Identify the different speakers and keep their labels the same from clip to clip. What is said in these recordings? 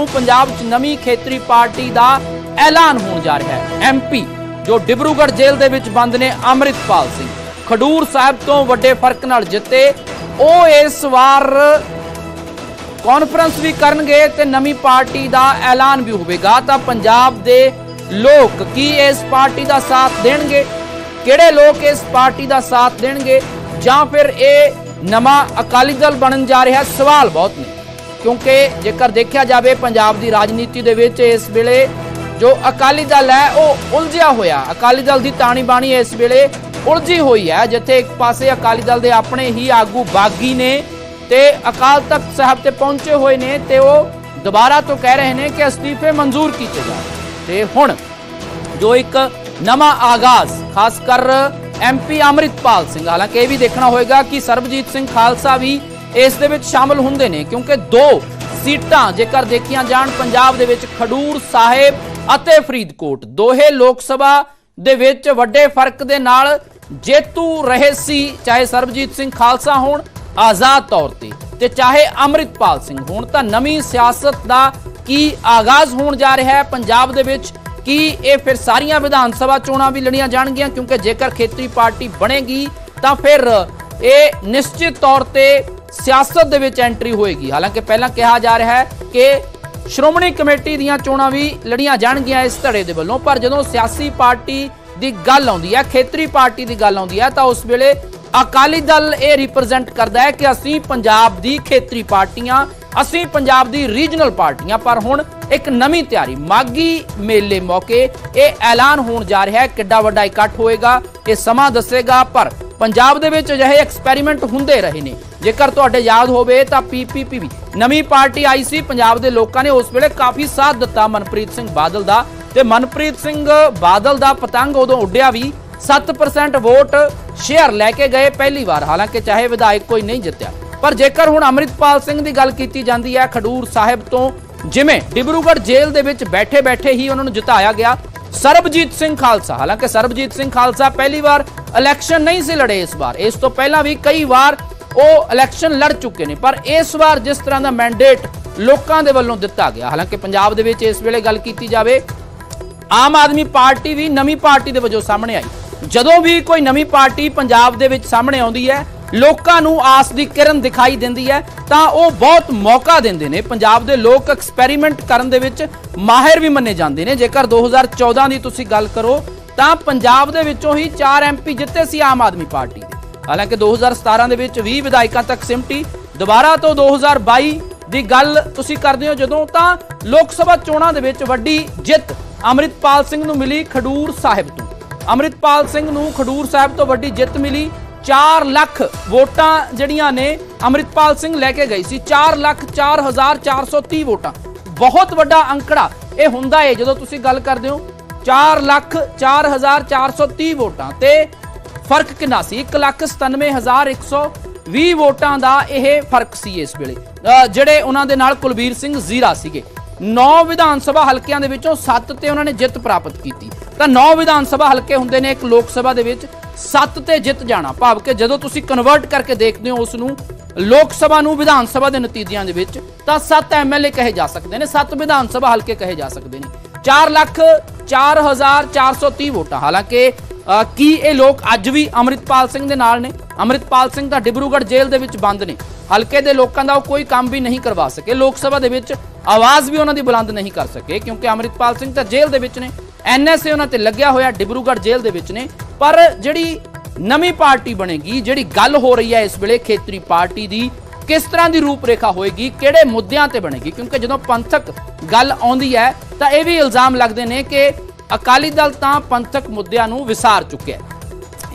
Speaker 1: ਨੂੰ ਪੰਜਾਬ 'ਚ ਨਵੀਂ ਖੇਤਰੀ ਪਾਰਟੀ ਦਾ ਐਲਾਨ ਹੋਣ ਜਾ ਰਿਹਾ ਹੈ। ਐਮਪੀ ਜੋ ਡਿਬਰੂਗੜ੍ਹ ਜੇਲ੍ਹ ਦੇ ਵਿੱਚ ਬੰਦ ਨੇ ਅੰਮ੍ਰਿਤਪਾਲ ਸਿੰਘ। ਖਡੂਰ ਸਾਹਿਬ ਤੋਂ ਵੱਡੇ ਫ਼ਰਕ ਨਾਲ ਜਿੱਤੇ, ਉਹ ਇਸ ਵਾਰ ਕਾਨਫਰੰਸ ਵੀ ਕਰਨਗੇ ਤੇ ਨਵੀਂ ਪਾਰਟੀ ਦਾ ਐਲਾਨ ਵੀ ਹੋਵੇਗਾ। ਤਾਂ ਪੰਜਾਬ ਦੇ ਲੋਕ ਕੀ ਇਸ ਪਾਰਟੀ ਦਾ ਸਾਥ ਦੇਣਗੇ? ਕਿਹੜੇ ਲੋਕ ਇਸ ਪਾਰਟੀ ਦਾ ਸਾਥ ਦੇਣਗੇ? ਜਾਂ ਫਿਰ ਇਹ ਨਵਾਂ ਅਕਾਲੀ ਦਲ ਬਣਨ ਜਾ ਰਿਹਾ? ਸਵਾਲ ਬਹੁਤ ਨੇ। ਕਿਉਂਕਿ ਜੇਕਰ ਦੇਖਿਆ ਜਾਵੇ ਪੰਜਾਬ ਦੀ ਰਾਜਨੀਤੀ ਦੇ ਵਿੱਚ ਇਸ ਵੇਲੇ ਜੋ ਅਕਾਲੀ ਦਲ ਹੈ, ਉਹ ਉਲਝਿਆ ਹੋਇਆ। ਅਕਾਲੀ ਦਲ ਦੀ ਤਾਣੀ ਬਾਣੀ ਇਸ ਵੇਲੇ ਉਲਝੀ ਹੋਈ ਹੈ, ਜਿੱਥੇ ਇੱਕ ਪਾਸੇ ਅਕਾਲੀ ਦਲ ਦੇ ਆਪਣੇ ਹੀ ਆਗੂ ਬਾਗੀ ਨੇ ਤੇ ਅਕਾਲ ਤਖਤ ਸਾਹਿਬ ਤੇ ਪਹੁੰਚੇ ਹੋਏ ਨੇ ਤੇ ਉਹ ਦੁਬਾਰਾ ਤੋਂ ਕਹਿ ਰਹੇ ਨੇ ਕਿ ਅਸਤੀਫੇ ਮਨਜ਼ੂਰ ਕੀਤੇ ਜਾਣ। ਤੇ ਹੁਣ ਜੋ ਇੱਕ ਨਵਾਂ ਆਗਾਜ਼ ਖਾਸ ਕਰ ਐਮਪੀ ਅਮਰਿਤਪਾਲ ਸਿੰਘ, ਹਾਲਾਂਕਿ ਇਹ ਵੀ ਦੇਖਣਾ ਹੋਏਗਾ ਕਿ ਸਰਬਜੀਤ ਸਿੰਘ ਖਾਲਸਾ ਵੀ ਇਸ ਦੇ ਵਿੱਚ ਸ਼ਾਮਲ ਹੁੰਦੇ ਨੇ, ਕਿਉਂਕਿ ਦੋ ਸੀਟਾਂ ਜੇਕਰ ਦੇਖੀਆਂ ਜਾਣ, ਪੰਜਾਬ ਦੇ ਵਿੱਚ ਖਡੂਰ ਸਾਹਿਬ ਅਤੇ ਫਰੀਦਕੋਟ। ਦੋਹੇ ਲੋਕ ਸਭਾ ਦੇ ਵਿੱਚ ਵੱਡੇ ਫ਼ਰਕ ਦੇ ਨਾਲ ਜੇਤੂ ਰਹੇ ਸੀ, ਚਾਹੇ ਸਰਬਜੀਤ ਸਿੰਘ ਖਾਲਸਾ ਹੋਣ, ਆਜ਼ਾਦ ਤੌਰ ਤੇ ਤੇ ਚਾਹੇ ਅਮਰਿਤਪਾਲ ਸਿੰਘ ਹੋਣ, ਤਾਂ ਨਵੀਂ ਸਿਆਸਤ ਦਾ ਕੀ ਆਗਾਜ਼ ਹੋਣ ਜਾ ਰਿਹਾ ਹੈ? ਪੰਜਾਬ ਦੇ ਵਿੱਚ ਕੀ ਇਹ ਫਿਰ ਸਾਰੀਆਂ ਵਿਧਾਨ ਸਭਾ ਚੋਣਾਂ ਵੀ ਲੜੀਆਂ ਜਾਣਗੀਆਂ? ਕਿਉਂਕਿ ਜੇਕਰ ਖੇਤਰੀ ਪਾਰਟੀ ਬਣੇਗੀ, ਤਾਂ ਫਿਰ ਇਹ ਨਿਸ਼ਚਿਤ ਤੌਰ ਤੇ ਸਿਆਸਤ ਦੇ ਵਿੱਚ ਐਂਟਰੀ ਹੋਏਗੀ। ਹਾਲਾਂਕਿ ਪਹਿਲਾਂ ਕਿਹਾ ਜਾ ਰਿਹਾ ਹੈ ਕਿ ਸ਼੍ਰੋਮਣੀ ਕਮੇਟੀ ਦੀਆਂ ਚੋਣਾਂ ਵੀ ਲੜੀਆਂ ਜਾਣਗੀਆਂ ਇਸ ਧੜੇ ਦੇ ਵੱਲੋਂ, ਪਰ ਜਦੋਂ ਸਿਆਸੀ ਪਾਰਟੀ ਦੀ ਗੱਲ ਆਉਂਦੀ ਹੈ, ਖੇਤਰੀ ਪਾਰਟੀ ਦੀ ਗੱਲ ਆਉਂਦੀ ਹੈ, ਤਾਂ ਉਸ ਵੇਲੇ ਅਕਾਲੀ ਦਲ ਇਹ ਰਿਪਰੈਜ਼ੈਂਟ ਕਰਦਾ ਹੈ ਕਿ ਅਸੀਂ ਪੰਜਾਬ ਦੀ ਖੇਤਰੀ ਪਾਰਟੀਆਂ, ਅਸੀਂ ਪੰਜਾਬ ਦੀ ਰੀਜਨਲ ਪਾਰਟੀਆਂ, ਪਰ ਹੁਣ ਇੱਕ ਨਵੀਂ ਤਿਆਰੀ ਮਾਗੀ ਮੇਲੇ ਮੌਕੇ ਇਹ ਐਲਾਨ ਹੋਣ ਜਾ ਰਿਹਾ ਹੈ, ਕਿੱਡਾ ਵੱਡਾ ਇਕੱਠ ਹੋਏਗਾ, ਇਹ ਸਮਾਂ ਦੱਸੇਗਾ, ਪਰ ਪੰਜਾਬ ਦੇ ਵਿੱਚ ਅਜਿਹੇ ਐਕਸਪੈਰੀਮੈਂਟ ਹੁੰਦੇ ਰਹੇ ਨੇ। ਜੇਕਰ ਤੁਹਾਡੇ ਯਾਦ ਹੋਵੇ ਤਾਂ ਪੀਪੀਪੀ ਵੀ ਨਵੀਂ ਪਾਰਟੀ ਆਈ ਸੀ। ਪੰਜਾਬ ਦੇ ਲੋਕਾਂ ਨੇ ਉਸ ਵੇਲੇ ਕਾਫੀ ਸਾਥ ਦਿੱਤਾ ਮਨਪ੍ਰੀਤ ਸਿੰਘ ਬਾਦਲ ਦਾ। ਤੇ ਮਨਪ੍ਰੀਤ ਸਿੰਘ ਬਾਦਲ ਦਾ ਪਤੰਗ ਉਦੋਂ ਉੱਡਿਆ ਵੀ। 7% ਵੋਟ ਸ਼ੇਅਰ ਲੈ ਕੇ ਗਏ ਪਹਿਲੀ ਵਾਰ। ਹਾਲਾਂਕਿ ਚਾਹੇ ਵਿਧਾਇਕ ਕੋਈ ਨਹੀਂ ਜਿੱਤਿਆ। ਪਰ ਜੇਕਰ ਹੁਣ ਅਮਰਿਤਪਾਲ ਸਿੰਘ ਦੀ ਗੱਲ ਕੀਤੀ ਜਾਂਦੀ ਹੈ, ਖਡੂਰ ਸਾਹਿਬ ਤੋਂ ਜਿਵੇਂ ਡਿਬਰੂਗੜ੍ਹ ਜੇਲ੍ਹ ਦੇ ਵਿੱਚ ਬੈਠੇ ਬੈਠੇ ਹੀ ਉਹਨਾਂ ਨੂੰ ਜਿਤਾਇਆ ਗਿਆ ਸਰਬਜੀਤ ਸਿੰਘ ਖਾਲਸਾ। ਹਾਲਾਂਕਿ ਸਰਬਜੀਤ ਸਿੰਘ ਖਾਲਸਾ ਪਹਿਲੀ ਵਾਰ ਇਲੈਕਸ਼ਨ ਨਹੀਂ ਸੀ ਲੜੇ ਇਸ ਵਾਰ। ਇਸ ਤੋਂ ਪਹਿਲਾਂ ਵੀ ਕਈ ਵਾਰ ਉਹ ਇਲੈਕਸ਼ਨ ਲੜ ਚੁੱਕੇ ਨੇ, ਪਰ ਇਸ ਵਾਰ ਜਿਸ ਤਰ੍ਹਾਂ ਦਾ ਮੈਂਡੇਟ ਲੋਕਾਂ ਦੇ ਵੱਲੋਂ ਦਿੱਤਾ ਗਿਆ, ਹਾਲਾਂਕਿ ਪੰਜਾਬ ਦੇ ਵਿੱਚ ਇਸ ਵੇਲੇ ਗੱਲ ਕੀਤੀ ਜਾਵੇ, ਆਮ ਆਦਮੀ ਪਾਰਟੀ ਵੀ ਨਵੀਂ ਪਾਰਟੀ ਦੇ ਵਜੋਂ ਸਾਹਮਣੇ ਆਈ। ਜਦੋਂ ਵੀ ਕੋਈ ਨਵੀਂ ਪਾਰਟੀ ਪੰਜਾਬ ਦੇ ਵਿੱਚ ਸਾਹਮਣੇ ਆਉਂਦੀ ਹੈ, ਲੋਕਾਂ ਨੂੰ ਆਸ ਦੀ ਕਿਰਨ ਦਿਖਾਈ ਦਿੰਦੀ ਹੈ, ਤਾਂ ਉਹ ਬਹੁਤ ਮੌਕਾ ਦਿੰਦੇ ਨੇ। ਪੰਜਾਬ ਦੇ ਲੋਕ ਐਕਸਪੈਰੀਮੈਂਟ ਕਰਨ ਦੇ ਵਿੱਚ ਮਾਹਿਰ ਵੀ ਮੰਨੇ ਜਾਂਦੇ ਨੇ। ਜੇਕਰ 2014 ਦੀ ਤੁਸੀਂ ਗੱਲ ਕਰੋ, ਤਾਂ ਪੰਜਾਬ ਦੇ ਵਿੱਚੋਂ ਹੀ 4 ਐਮਪੀ ਜਿੱਤੇ ਸੀ ਆਮ ਆਦਮੀ ਪਾਰਟੀ। ਹਾਲਾਂਕਿ 2017 ਦੇ ਵਿੱਚ 20 ਵਿਧਾਇਕਾਂ ਤੱਕ ਸਿਮਟੀ। ਦੁਬਾਰਾ ਤੋਂ 2022 ਦੀ ਗੱਲ ਤੁਸੀਂ ਕਰਦੇ ਹੋ ਜਦੋਂ ਤਾਂ ਲੋਕ ਸਭਾ ਚੋਣਾਂ ਦੇ ਵਿੱਚ ਵੱਡੀ ਜਿੱਤ ਅਮਰਿਤਪਾਲ ਸਿੰਘ ਨੂੰ ਮਿਲੀ ਖਡੂਰ ਸਾਹਿਬ ਤੋਂ। ਅਮਰਿਤਪਾਲ ਸਿੰਘ ਨੂੰ ਖਡੂਰ ਸਾਹਿਬ ਤੋਂ ਵੱਡੀ ਜਿੱਤ ਮਿਲੀ। 4 ਲੱਖ ਵੋਟਾਂ ਜਿਹੜੀਆਂ ਨੇ ਅਮਰਿਤਪਾਲ ਸਿੰਘ ਲੈ ਕੇ ਗਈ ਸੀ। 4 ਲੱਖ 4430 ਵੋਟਾਂ। ਬਹੁਤ ਵੱਡਾ ਅੰਕੜਾ ਇਹ ਹੁੰਦਾ ਹੈ ਜਦੋਂ ਤੁਸੀਂ ਗੱਲ ਕਰਦੇ ਹੋ। 4 ਲੱਖ 4430 ਵੋਟਾਂ ਤੇ ਫ਼ਰਕ ਕਿੰਨਾ ਸੀ? 197120 ਵੋਟਾਂ ਦਾ ਇਹ ਫ਼ਰਕ ਸੀ ਇਸ ਵੇਲੇ। ਜਿਹੜੇ ਉਹਨਾਂ ਦੇ ਨਾਲ ਕੁਲਬੀਰ ਸਿੰਘ ਜ਼ੀਰਾ ਸੀਗੇ। 9 ਵਿਧਾਨ ਸਭਾ ਹਲਕਿਆਂ ਦੇ ਵਿੱਚੋਂ 7 ਤੇ ਉਹਨਾਂ ਨੇ ਜਿੱਤ ਪ੍ਰਾਪਤ ਕੀਤੀ। ਤਾਂ 9 ਵਿਧਾਨ ਸਭਾ ਹਲਕੇ ਹੁੰਦੇ ਨੇ ਇੱਕ ਲੋਕ ਸਭਾ ਦੇ ਵਿੱਚ। 7 ਤੇ ਜਿੱਤ ਜਾਣਾ। ਭਾਵ ਕਿ ਜਦੋਂ ਤੁਸੀਂ ਕਨਵਰਟ ਕਰਕੇ ਦੇਖਦੇ ਹੋ ਉਸ ਨੂੰ ਲੋਕ ਸਭਾ ਨੂੰ ਵਿਧਾਨ ਸਭਾ ਦੇ ਨਤੀਜਿਆਂ ਦੇ ਵਿੱਚ, ਤਾਂ 7 ਐਮਐਲਏ ਕਹੇ ਜਾ ਸਕਦੇ ਨੇ। 7 ਵਿਧਾਨ ਸਭਾ ਹਲਕੇ ਕਹੇ ਜਾ ਸਕਦੇ ਨੇ। 4 ਲੱਖ 4430 ਵੋਟਾਂ। ਹਾਲਾਂਕਿ ਕੀ ਇਹ ਲੋਕ ਅੱਜ ਵੀ ਅਮਰਿਤਪਾਲ ਸਿੰਘ ਦੇ ਨਾਲ ਨੇ? ਅਮਰਿਤਪਾਲ ਸਿੰਘ ਤਾਂ ਡਿਬਰੂਗੜ੍ਹ ਜੇਲ੍ਹ ਦੇ ਵਿੱਚ ਬੰਦ ਨੇ। ਹਲਕੇ ਦੇ ਲੋਕਾਂ ਦਾ ਉਹ ਕੋਈ ਕੰਮ ਵੀ ਨਹੀਂ ਕਰਵਾ ਸਕੇ। ਲੋਕ ਸਭਾ ਦੇ ਵਿੱਚ ਆਵਾਜ਼ ਵੀ ਉਹਨਾਂ ਦੀ ਬੁਲੰਦ ਨਹੀਂ ਕਰ ਸਕੇ, ਕਿਉਂਕਿ ਅਮਰਿਤਪਾਲ ਸਿੰਘ ਤਾਂ ਜੇਲ੍ਹ ਦੇ ਵਿੱਚ ਨੇ। ਐਨਐਸਏ ਉਹਨਾਂ ਤੇ ਲੱਗਿਆ ਹੋਇਆ ਡਿਬਰੂਗੜ੍ਹ ਜੇਲ੍ਹ ਦੇ ਵਿੱਚ ਨੇ। ਪਰ ਜਿਹੜੀ ਨਵੀਂ ਪਾਰਟੀ ਬਣੇਗੀ, ਜਿਹੜੀ ਗੱਲ ਹੋ ਰਹੀ ਹੈ ਇਸ ਵੇਲੇ ਖੇਤਰੀ ਪਾਰਟੀ ਦੀ, ਕਿਸ ਤਰ੍ਹਾਂ ਦੀ ਰੂਪਰੇਖਾ ਹੋਏਗੀ, ਕਿਹੜੇ ਮੁੱਦਿਆਂ ਤੇ ਬਣੇਗੀ? ਕਿਉਂਕਿ ਜਦੋਂ ਪੰਥਕ ਗੱਲ ਆਉਂਦੀ ਹੈ, ਤਾਂ ਇਹ ਵੀ ਇਲਜ਼ਾਮ ਲੱਗਦੇ ਨੇ ਕਿ ਅਕਾਲੀ ਦਲ ਤਾਂ ਪੰਥਕ ਮੁੱਦਿਆਂ ਨੂੰ ਵਿਸਾਰ ਚੁੱਕਿਆ ਹੈ।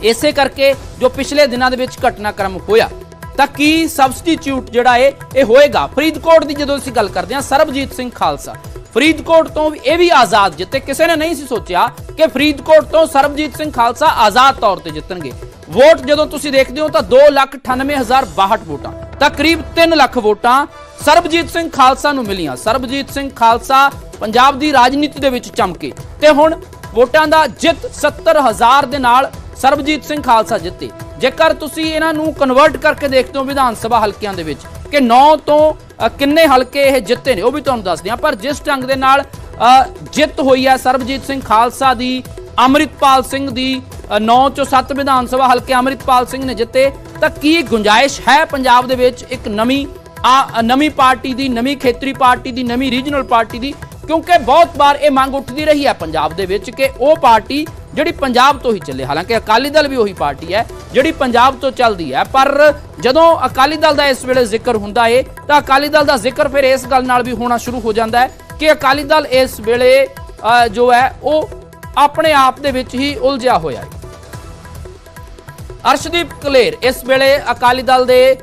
Speaker 1: ਇਸੇ ਕਰਕੇ ਜੋ ਪਿਛਲੇ ਦਿਨਾਂ ਦੇ ਵਿੱਚ ਘਟਨਾਕ੍ਰਮ ਹੋਇਆ, ਤਾਂ ਕੀ ਸਬਸਟੀਟਿਊਟ ਜਿਹੜਾ ਏ, ਇਹ ਹੋਏਗਾ? ਫਰੀਦਕੋਟ ਦੀ ਜਦੋਂ ਅਸੀਂ ਗੱਲ ਕਰਦੇ ਹਾਂ, ਸਰਬਜੀਤ ਸਿੰਘ ਖਾਲਸਾ, ਫਰੀਦਕੋਟ ਤੋਂ ਇਹ ਵੀ ਆਜ਼ਾਦ ਜਿੱਤੇ। ਕਿਸੇ ਨੇ ਨਹੀਂ ਸੀ ਸੋਚਿਆ ਕਿ ਫਰੀਦਕੋਟ ਤੋਂ ਸਰਬਜੀਤ ਸਿੰਘ ਖਾਲਸਾ ਆਜ਼ਾਦ ਤੌਰ ਤੇ ਜਿੱਤਣਗੇ। ਵੋਟ ਜਦੋਂ ਤੁਸੀਂ ਦੇਖਦੇ ਹੋ ਤਾਂ 298062 ਵੋਟਾਂ ਤਕਰੀਬ 3 ਲੱਖ ਵੋਟਾਂ ਸਰਬਜੀਤ ਸਿੰਘ ਖਾਲਸਾ ਨੂੰ ਮਿਲੀਆਂ। ਸਰਬਜੀਤ ਸਿੰਘ ਖਾਲਸਾ ਪੰਜਾਬ ਦੀ ਰਾਜਨੀਤੀ ਦੇ ਵਿੱਚ ਚਮਕੇ। ਤੇ ਹੁਣ ਵੋਟਾਂ ਦਾ ਜਿੱਤ 70000 ਦੇ ਨਾਲ ਸਰਬਜੀਤ ਸਿੰਘ ਖਾਲਸਾ ਜਿੱਤੇ। ਜੇਕਰ ਤੁਸੀਂ ਇਹਨਾਂ ਨੂੰ ਕਨਵਰਟ ਕਰਕੇ ਦੇਖਦੇ ਹੋ ਵਿਧਾਨ ਸਭਾ ਹਲਕਿਆਂ ਦੇ ਵਿੱਚ, ਕਿ 9 ਤੋਂ ਕਿੰਨੇ ਹਲਕੇ ਇਹ ਜਿੱਤੇ ਨੇ, ਉਹ ਵੀ ਤੁਹਾਨੂੰ ਦੱਸਦੇ ਹਾਂ। ਪਰ ਜਿਸ ਢੰਗ ਦੇ ਨਾਲ ਜਿੱਤ ਹੋਈ ਹੈ ਸਰਬਜੀਤ ਸਿੰਘ ਖਾਲਸਾ ਦੀ, ਅੰਮ੍ਰਿਤਪਾਲ ਸਿੰਘ ਦੀ 9 ਚੋਂ 7 ਵਿਧਾਨ ਸਭਾ ਹਲਕੇ ਅੰਮ੍ਰਿਤਪਾਲ ਸਿੰਘ ਨੇ ਜਿੱਤੇ, ਤਾਂ ਕੀ ਗੁੰਜਾਇਸ਼ ਹੈ ਪੰਜਾਬ ਦੇ ਵਿੱਚ ਇੱਕ ਨਵੀਂ, ਆ ਨਵੀਂ ਪਾਰਟੀ ਦੀ, ਨਵੀਂ ਖੇਤਰੀ ਪਾਰਟੀ ਦੀ, ਨਵੀਂ ਰੀਜਨਲ ਪਾਰਟੀ ਦੀ? ਕਿਉਂਕਿ ਬਹੁਤ ਵਾਰ ਇਹ ਮੰਗ ਉੱਠਦੀ ਰਹੀ ਹੈ ਪੰਜਾਬ ਦੇ ਵਿੱਚ ਕਿ ਉਹ ਪਾਰਟੀ ਜਿਹੜੀ ਪੰਜਾਬ ਤੋਂ ਹੀ ਚੱਲੇ। ਹਾਲਾਂਕਿ ਅਕਾਲੀ ਦਲ ਵੀ ਉਹੀ ਪਾਰਟੀ ਹੈ ਜਿਹੜੀ ਪੰਜਾਬ ਤੋਂ ਚੱਲਦੀ ਹੈ। ਪਰ ਜਦੋਂ ਅਕਾਲੀ ਦਲ ਦਾ ਇਸ ਵੇਲੇ ਜ਼ਿਕਰ ਹੁੰਦਾ ਏ, ਤਾਂ ਅਕਾਲੀ ਦਲ ਦਾ ਜ਼ਿਕਰ ਫਿਰ ਇਸ ਗੱਲ ਨਾਲ ਵੀ ਹੋਣਾ ਸ਼ੁਰੂ ਹੋ ਜਾਂਦਾ ਹੈ ਕਿ ਅਕਾਲੀ ਦਲ ਇਸ ਵੇਲੇ ਜੋ ਹੈ, ਉਹ ਆਪਣੇ ਆਪ ਦੇ ਵਿੱਚ ਹੀ ਉਲਝਿਆ ਹੋਇਆ ਹੈ। ਅਰਸ਼ਦੀਪ ਕਲੇਰ ਇਸ ਵੇਲੇ ਅਕਾਲੀ ਦਲ ਦੇ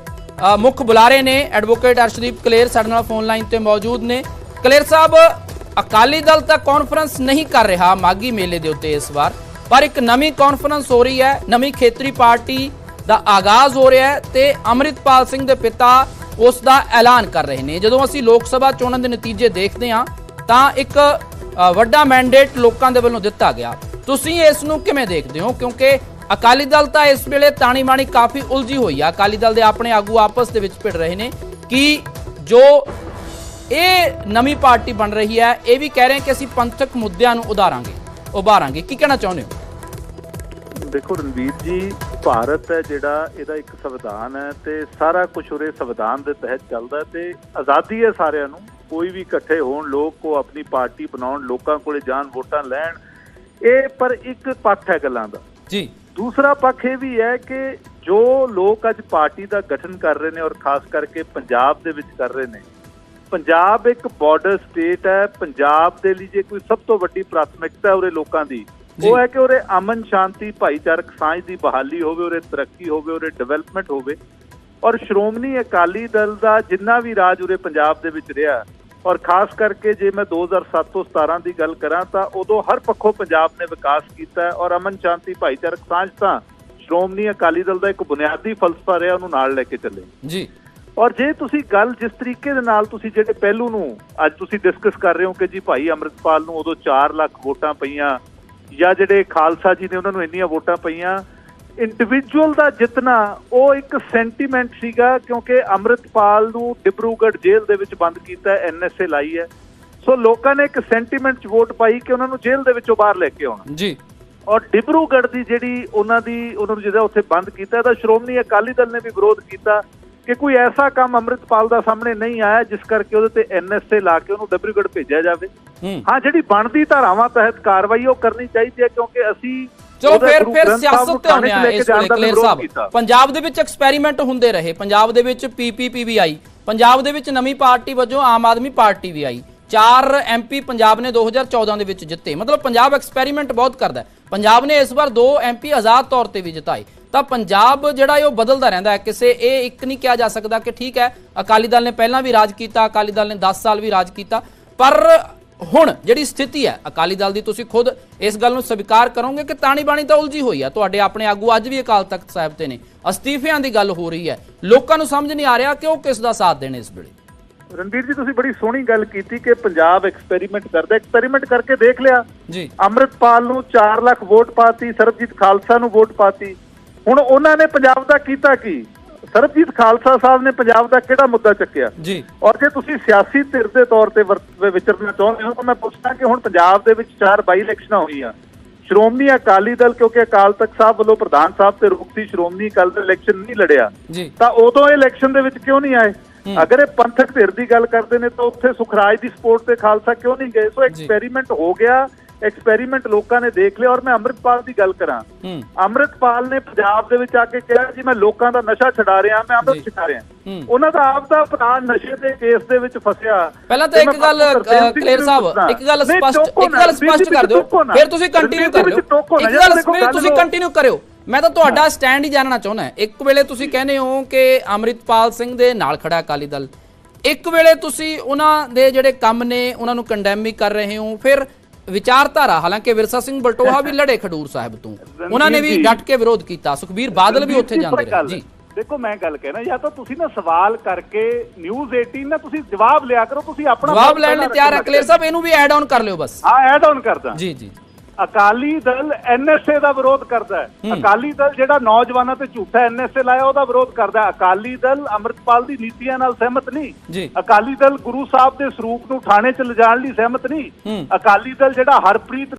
Speaker 1: ਮੁੱਖ ਬੁਲਾਰੇ ਨੇ। ਐਡਵੋਕੇਟ ਅਰਸ਼ਦੀਪ ਕਲੇਰ ਸਾਡੇ ਨਾਲ ਫੋਨ ਲਾਈਨ ਤੇ ਮੌਜੂਦ ਨੇ। ਕਲੇਰ ਸਾਹਿਬ ਅਕਾਲੀ ਦਲ ਤਾਂ ਕਾਨਫਰੰਸ ਨਹੀਂ ਕਰ ਰਿਹਾ ਮਾਗੀ ਮੇਲੇ ਦੇ ਉੱਤੇ ਇਸ ਵਾਰ, ਪਰ ਇੱਕ ਨਵੀਂ ਕਾਨਫਰੰਸ ਹੋ ਰਹੀ ਹੈ, ਨਵੀਂ ਖੇਤਰੀ ਪਾਰਟੀ ਦਾ ਆਗਾਜ਼ ਹੋ ਰਿਹਾ ਹੈ ਤੇ ਅੰਮ੍ਰਿਤਪਾਲ ਸਿੰਘ ਦੇ ਪਿਤਾ ਉਸ ਦਾ ਐਲਾਨ ਕਰ ਰਹੇ ਨੇ। ਜਦੋਂ ਅਸੀਂ ਲੋਕ ਸਭਾ ਚੋਣਾਂ ਦੇ ਨਤੀਜੇ ਦੇਖਦੇ ਹਾਂ, ਤਾਂ ਇੱਕ ਵੱਡਾ ਮੈਂਡੇਟ ਲੋਕਾਂ ਦੇ ਵੱਲੋਂ ਦਿੱਤਾ ਗਿਆ। ਤੁਸੀਂ ਇਸ ਨੂੰ ਕਿਵੇਂ ਦੇਖਦੇ ਹੋ? ਕਿਉਂਕਿ ਅਕਾਲੀ ਦਲ ਤਾਂ ਇਸ ਵੇਲੇ ਤਾਣੀ ਬਾਣੀ ਕਾਫੀ ਉਲਝੀ ਹੋਈ ਆ। ਅਕਾਲੀ ਦਲ ਦੇ ਆਪਣੇ ਆਗੂ ਆਪਸ ਦੇ ਵਿੱਚ ਭਿੜ ਰਹੇ ਨੇ ਕਿ ਜੋ ਇਹ ਨਵੀਂ ਪਾਰਟੀ ਬਣ ਰਹੀ ਹੈ। ਇਹ ਵੀ ਕਹਿ ਰਹੇ ਕਿ ਅਸੀਂ ਪੰਥਕ ਮੁੱਦਿਆਂ ਨੂੰ ਉਧਾਰਾਂਗੇ ਉਭਾਰਾਂਗੇ। ਕੀ ਕਹਿਣਾ ਚਾਹੁੰਦੇ ਹੋ?
Speaker 2: ਦੇਖੋ ਰਣਵੀਰ ਜੀ ਭਾਰਤ ਹੈ ਜਿਹੜਾ ਇਹਦਾ ਇੱਕ ਸੰਵਿਧਾਨ ਹੈ ਤੇ ਸਾਰਾ ਕੁਝ ਉਰੇ ਸੰਵਿਧਾਨ ਦੇ ਤਹਿਤ ਚੱਲਦਾ ਤੇ ਆਜ਼ਾਦੀ ਹੈ ਸਾਰਿਆਂ ਨੂੰ। ਕੋਈ ਵੀ ਇਕੱਠੇ ਹੋਣ ਲੋਕ ਕੋ ਆਪਣੀ ਪਾਰਟੀ ਬਣਾਉਣ ਲੋਕਾਂ ਕੋਲੇ ਜਾਣ ਵੋਟਾਂ ਲੈਣ ਇਹ ਪਰ ਇੱਕ ਪੱਖ ਹੈ ਗੱਲਾਂ ਦਾ।
Speaker 1: ਜੀ।
Speaker 2: ਦੂਸਰਾ ਪੱਖ ਇਹ ਵੀ ਹੈ ਕਿ ਜੋ ਲੋਕ ਅੱਜ ਪਾਰਟੀ ਦਾ ਗਠਨ ਕਰ ਰਹੇ ਨੇ ਔਰ ਖਾਸ ਕਰਕੇ ਪੰਜਾਬ ਦੇ ਵਿੱਚ ਕਰ ਰਹੇ ਨੇ ਪੰਜਾਬ ਇੱਕ ਬਾਰਡਰ ਸਟੇਟ ਹੈ। ਪੰਜਾਬ ਦੇ ਲਈ ਜੇ ਕੋਈ ਸਭ ਤੋਂ ਵੱਡੀ ਪ੍ਰਾਥਮਿਕਤਾ ਹੈ ਉਰੇ ਲੋਕਾਂ ਦੀ। ਉਹ ਹੈ ਕਿ ਉਰੇ ਅਮਨ ਸ਼ਾਂਤੀ ਭਾਈਚਾਰਕ ਸਾਂਝ ਦੀ ਬਹਾਲੀ ਹੋਵੇ ਉਰੇ ਤਰੱਕੀ ਹੋਵੇ ਉਰੇ ਡਿਵੈਲਪਮੈਂਟ ਹੋਵੇ। ਔਰ ਸ਼੍ਰੋਮਣੀ ਅਕਾਲੀ ਦਲ ਦਾ ਜਿੰਨਾ ਵੀ ਰਾਜ ਉਰੇ ਪੰਜਾਬ ਦੇ ਵਿੱਚ ਰਿਹਾ ਔਰ ਖਾਸ ਕਰਕੇ ਜੇ ਮੈਂ 2007 ਤੋਂ 17 ਦੀ ਗੱਲ ਕਰਾਂ ਤਾਂ ਉਦੋਂ ਹਰ ਪੱਖੋਂ ਪੰਜਾਬ ਨੇ ਵਿਕਾਸ ਕੀਤਾ ਔਰ ਅਮਨ ਸ਼ਾਂਤੀ ਭਾਈਚਾਰਕ ਸਾਂਝ ਤਾਂ ਸ਼੍ਰੋਮਣੀ ਅਕਾਲੀ ਦਲ ਦਾ ਇੱਕ ਬੁਨਿਆਦੀ ਫਲਸਫਾ ਰਿਹਾ ਉਹਨੂੰ ਨਾਲ ਲੈ ਕੇ ਚੱਲੇ।
Speaker 1: ਜੀ।
Speaker 2: ਔਰ ਜੇ ਤੁਸੀਂ ਗੱਲ ਜਿਸ ਤਰੀਕੇ ਦੇ ਨਾਲ ਤੁਸੀਂ ਜਿਹੜੇ ਪਹਿਲੂ ਨੂੰ ਅੱਜ ਤੁਸੀਂ ਡਿਸਕਸ ਕਰ ਰਹੇ ਹੋ ਕਿ ਜੀ ਭਾਈ ਅੰਮ੍ਰਿਤਪਾਲ ਨੂੰ ਉਦੋਂ 4 ਲੱਖ ਵੋਟਾਂ ਪਈਆਂ ਜਾਂ ਜਿਹੜੇ ਖਾਲਸਾ ਜੀ ਨੇ ਉਹਨਾਂ ਨੂੰ ਇੰਨੀਆਂ ਵੋਟਾਂ ਪਈਆਂ ਇੰਡੀਵਿਜੂਅਲ ਦਾ ਜਿੱਤਣਾ ਉਹ ਇੱਕ ਸੈਂਟੀਮੈਂਟ ਸੀਗਾ ਕਿਉਂਕਿ ਅੰਮ੍ਰਿਤਪਾਲ ਨੂੰ ਡਿਬਰੂਗੜ੍ਹ ਜੇਲ੍ਹ ਦੇ ਵਿੱਚ ਬੰਦ ਕੀਤਾ ਐਨਐਸਏ ਲਾਈ ਹੈ। ਸੋ ਲੋਕਾਂ ਨੇ ਇੱਕ ਸੈਂਟੀਮੈਂਟ 'ਚ ਵੋਟ ਪਾਈ ਕਿ ਉਹਨਾਂ ਨੂੰ ਜੇਲ੍ਹ ਦੇ ਵਿੱਚੋਂ ਬਾਹਰ ਲੈ ਕੇ ਆਉਣਾ।
Speaker 1: ਜੀ।
Speaker 2: ਔਰ ਡਿਬਰੂਗੜ੍ਹ ਦੀ ਜਿਹੜੀ ਉਹਨਾਂ ਦੀ ਉਹਨਾਂ ਨੂੰ ਜਿਹੜਾ ਉੱਥੇ ਬੰਦ ਕੀਤਾ ਤਾਂ ਸ਼੍ਰੋਮਣੀ ਅਕਾਲੀ ਦਲ ਨੇ ਵੀ ਵਿਰੋਧ ਕੀਤਾ। ਕਿ ਕੋਈ ਐਸਾ ਕੰਮ ਅੰਮ੍ਰਿਤਪਾਲ ਦਾ ਸਾਹਮਣੇ ਨਹੀਂ ਆਇਆ ਜਿਸ ਕਰਕੇ ਉਹਦੇ ਤੇ ਐਨਐਸਏ ਲਾ ਕੇ ਉਹਨੂੰ ਡਿਬਰੂਗੜ੍ਹ ਭੇਜਿਆ ਜਾਵੇ।
Speaker 1: ਹੂੰ।
Speaker 2: ਜਿਹੜੀ ਬਣਦੀ ਧਾਰਾਵਾਂ ਤਹਿਤ ਕਾਰਵਾਈ ਉਹ ਕਰਨੀ ਚਾਹੀਦੀ ਹੈ ਕਿਉਂਕਿ ਅਸੀਂ
Speaker 1: ਚਲੋ ਫਿਰ ਫਿਰ ਸਿਆਸਤ ਤੇ ਆਉਂਦੇ ਆ ਇਸ ਵੇਲੇ ਕਲੇਰ ਸਾਹਿਬ। ਪੰਜਾਬ ਦੇ ਵਿੱਚ ਐਕਸਪੈਰੀਮੈਂਟ ਹੁੰਦੇ ਰਹੇ। ਪੰਜਾਬ ਦੇ ਵਿੱਚ ਪੀਪੀਪੀ ਵੀ ਆਈ। ਪੰਜਾਬ ਦੇ ਵਿੱਚ ਨਵੀਂ ਪਾਰਟੀ ਵਜੋਂ ਆਮ ਆਦਮੀ ਪਾਰਟੀ ਵੀ ਆਈ। ਚਾਰ ਐਮਪੀ ਪੰਜਾਬ ਨੇ 2014 ਦੇ ਵਿੱਚ ਜਿੱਤੇ। ਮਤਲਬ ਪੰਜਾਬ ਐਕਸਪੈਰੀਮੈਂਟ ਬਹੁਤ ਕਰਦਾ ਪੰਜਾਬ ਨੇ ਇਸ ਵਾਰ ਦੋ ਐਮਪੀ ਆਜ਼ਾਦ ਤੌਰ ਤੇ ਵੀ ਜਿਤਾਏ। ਤਾਂ ਪੰਜਾਬ ਜਿਹੜਾ ਹੈ ਉਹ ਬਦਲਦਾ ਰਹਿੰਦਾ ਹੈ। ਕਿਸੇ ਇਹ ਇੱਕ ਨਹੀਂ ਕਿਹਾ ਜਾ ਸਕਦਾ ਕਿ ਠੀਕ ਹੈ ਅਕਾਲੀ ਦਲ ਨੇ ਪਹਿਲਾਂ ਵੀ ਰਾਜ ਕੀਤਾ ਅਕਾਲੀ ਦਲ ਨੇ 10 ਸਾਲ ਵੀ ਰਾਜ ਕੀਤਾ। ਪਰ ਹੁਣ ਜਿਹੜੀ ਸਥਿਤੀ ਹੈ ਅਕਾਲੀ ਦਲ ਦੀ ਤੁਸੀਂ ਖੁਦ ਇਸ ਗੱਲ ਨੂੰ ਸਵੀਕਾਰ ਕਰੋਗੇ ਕਿ ਤਾਣੀ ਬਾਣੀ ਤਾਂ ਉਲਝੀ ਹੋਈ ਹੈ। ਤੁਹਾਡੇ ਆਪਣੇ ਆਗੂ ਅੱਜ ਵੀ ਅਕਾਲ ਤਖਤ ਸਾਹਿਬ ਤੇ ਨੇ। ਅਸਤੀਫਿਆਂ ਦੀ ਗੱਲ ਹੋ ਰਹੀ ਹੈ। ਲੋਕਾਂ ਨੂੰ ਸਮਝ ਨਹੀਂ ਆ ਰਿਹਾ ਕਿ ਉਹ ਕਿਸ ਦਾ ਸਾਥ ਦੇਣ ਇਸ ਵੇਲੇ।
Speaker 2: ਰਣਵੀਰ ਜੀ ਤੁਸੀਂ ਬੜੀ ਸੋਹਣੀ ਗੱਲ ਕੀਤੀ ਕਿ ਪੰਜਾਬ ਐਕਸਪੈਰੀਮੈਂਟ ਕਰਦਾ ਐਕਸਪੈਰੀਮੈਂਟ ਕਰਕੇ ਦੇਖ ਲਿਆ।
Speaker 1: ਜੀ।
Speaker 2: ਅੰਮ੍ਰਿਤਪਾਲ ਨੂੰ 4 ਲੱਖ ਵੋਟ ਪਾਤੀ ਸਰਬਜੀਤ ਖਾਲਸਾ ਨੂੰ ਵੋਟ ਪਾਤੀ। ਹੁਣ ਉਹਨਾਂ ਨੇ ਪੰਜਾਬ ਦਾ ਕੀਤਾ ਕੀ? ਸਰਬਜੀਤ ਖਾਲਸਾ ਸਾਹਿਬ ਨੇ ਪੰਜਾਬ ਦਾ ਕਿਹੜਾ ਮੁੱਦਾ ਚੱਕਿਆ?
Speaker 1: ਜੀ।
Speaker 2: ਔਰ ਜੇ ਤੁਸੀਂ ਸਿਆਸੀ ਧਿਰ ਦੇ ਤੌਰ ਤੇ ਵਿਚਰਨਾ ਚਾਹੁੰਦੇ ਹੋ ਤਾਂ ਮੈਂ ਪੁੱਛਦਾ ਕਿ ਹੁਣ ਪੰਜਾਬ ਦੇ ਵਿੱਚ ਚਾਰ ਬਾਈ ਇਲੈਕਸ਼ਨਾਂ ਹੋਈਆਂ। ਸ਼੍ਰੋਮਣੀ ਅਕਾਲੀ ਦਲ ਕਿਉਂਕਿ ਅਕਾਲ ਤਖਤ ਸਾਹਿਬ ਵੱਲੋਂ ਪ੍ਰਧਾਨ ਸਾਹਿਬ ਤੇ ਰੋਕ ਸੀ ਸ਼੍ਰੋਮਣੀ ਅਕਾਲੀ ਦਲ ਇਲੈਕਸ਼ਨ ਨਹੀਂ ਲੜਿਆ। ਤਾਂ ਉਦੋਂ ਇਹ ਇਲੈਕਸ਼ਨ ਦੇ ਵਿੱਚ ਕਿਉਂ ਨਹੀਂ ਆਏ? ਅਗਰ ਇਹ ਪੰਥਕ ਧਿਰ ਦੀ ਗੱਲ ਕਰਦੇ ਨੇ ਤਾਂ ਉੱਥੇ ਸੁਖਰਾਜ ਦੀ ਸਪੋਰਟ ਤੇ ਖਾਲਸਾ ਕਿਉਂ ਨਹੀਂ ਗਏ? ਸੋ ਐਕਸਪੈਰੀਮੈਂਟ ਹੋ ਗਿਆ। ਐਕਸਪੈਰੀਮੈਂਟ ਲੋਕਾਂ ਨੇ ਦੇਖ ਲਿਆ ਔਰ ਮੈਂ ਅੰਮ੍ਰਿਤਪਾਲ ਦੀ ਗੱਲ ਕਰਾਂ। ਅੰਮ੍ਰਿਤਪਾਲ ਨੇ ਪੰਜਾਬ ਦੇ ਵਿੱਚ ਆ ਕੇ ਕਿਹਾ ਜੀ ਮੈਂ ਲੋਕਾਂ ਦਾ ਨਸ਼ਾ ਛਡਾ ਰਿਹਾ ਮੈਂ। ਅੰਮ੍ਰਿਤ ਛਡਾ ਰਿਹਾ। ਉਹਨਾਂ ਦਾ ਆਪ ਦਾ ਭਰਾ ਨਸ਼ੇ ਦੇ ਕੇਸ ਦੇ ਵਿੱਚ ਫਸਿਆ।
Speaker 1: ਪਹਿਲਾਂ ਤਾਂ ਇੱਕ ਗੱਲ
Speaker 2: ਜੀ
Speaker 1: ਸਾਹਿਬ। ਇੱਕ ਗੱਲ ਸਪਸ਼ਟ ਇੱਕ ਗੱਲ ਸਪਸ਼ਟ ਕਰ ਦਿਓ। ਫਿਰ ਤੁਸੀਂ ਕੰਟੀਨਿਊ ਕਰ ਲਿਓ ਇੱਕ ਗੱਲ ਤੁਸੀਂ ਕੰਟੀਨਿਊ ਕਰਿਓ। ਮੈਂ ਤਾਂ ਤੁਹਾਡਾ ਸਟੈਂਡ ਹੀ ਜਾਣਨਾ ਚਾਹੁੰਦਾ। ਇੱਕ ਵੇਲੇ ਤੁਸੀਂ ਕਹਿੰਦੇ ਹੋ ਕਿ ਅੰਮ੍ਰਿਤਪਾਲ ਸਿੰਘ ਦੇ ਨਾਲ ਖੜਾ ਅਕਾਲੀ ਦਲ। ਇੱਕ ਵੇਲੇ ਤੁਸੀਂ ਉਹਨਾਂ ਦੇ ਜਿਹੜੇ ਕੰਮ ਨੇ ਉਹਨਾਂ ਨੂੰ ਕੰਡੈਮ ਵੀ ਕਰ ਰਹੇ ਹੋ। ਫਿਰ ਵਿਚਾਰਧਾਰਾ ਹਾਲਾਂਕਿ ਵਿਰਸਾ ਸਿੰਘ ਬਲਟੋਹਾ ਵੀ ਲੜੇ ਖਡੂਰ ਸਾਹਿਬ ਤੋਂ। ਉਹਨਾਂ ਨੇ ਵੀ। ਡਟ ਕੇ ਵਿਰੋਧ ਕੀਤਾ। ਸੁਖਬੀਰ ਬਾਦਲ ਵੀ ਉੱਥੇ ਜਾਂਦੇ ਰਹੇ। ਜੀ।
Speaker 2: ਦੇਖੋ ਮੈਂ ਗੱਲ ਕਹਿਣਾ ਜਾਂ ਤਾਂ ਤੁਸੀਂ ਨਾ ਸਵਾਲ ਕਰਕੇ ਨਿਊਜ਼ 18 ਨਾ ਤੁਸੀਂ ਜਵਾਬ ਲਿਆ ਕਰੋ ਤੁਸੀਂ ਆਪਣਾ
Speaker 1: ਜਵਾਬ ਲੈਣ ਲਈ ਤਿਆਰ ਹੈ
Speaker 2: ਰੱਖੋ।
Speaker 1: ਕਲੀਅਰ ਸਾਹਿਬ ਇਹਨੂੰ ਵੀ ਐਡ ਆਨ ਕਰ ਲਿਓ ਬਸ।
Speaker 2: ਹਾਂ ਐਡ ਆਨ ਕਰਦਾ।
Speaker 1: ਜੀ ਜੀ।
Speaker 2: ਅਕਾਲੀ ਦਲ ਐਨਐਸਏ ਦਾ ਵਿਰੋਧ ਕਰਦਾ ਹੈ। ਅਕਾਲੀ ਦਲ ਜਿਹੜਾ ਨੌਜਵਾਨਾਂ ਤੇ ਝੂਠਾ ਐਨਐਸਏ ਲਾਇਆ ਉਹਦਾ ਵਿਰੋਧ ਕਰਦਾ ਹੈ। ਅਕਾਲੀ ਦਲ ਅੰਮ੍ਰਿਤਪਾਲ ਦੀ ਨੀਤੀਆਂ ਨਾਲ ਸਹਿਮਤ ਨਹੀਂ। ਅਕਾਲੀ ਦਲ ਗੁਰੂ ਸਾਹਿਬ ਦੇ ਸਰੂਪ ਨੂੰ ਥਾਣੇ 'ਚ ਲਿਜਾਣ ਲਈ ਸਹਿਮਤ ਨਹੀਂ। ਅਕਾਲੀ ਦਲ ਜਿਹੜਾ ਹਰਪ੍ਰੀਤ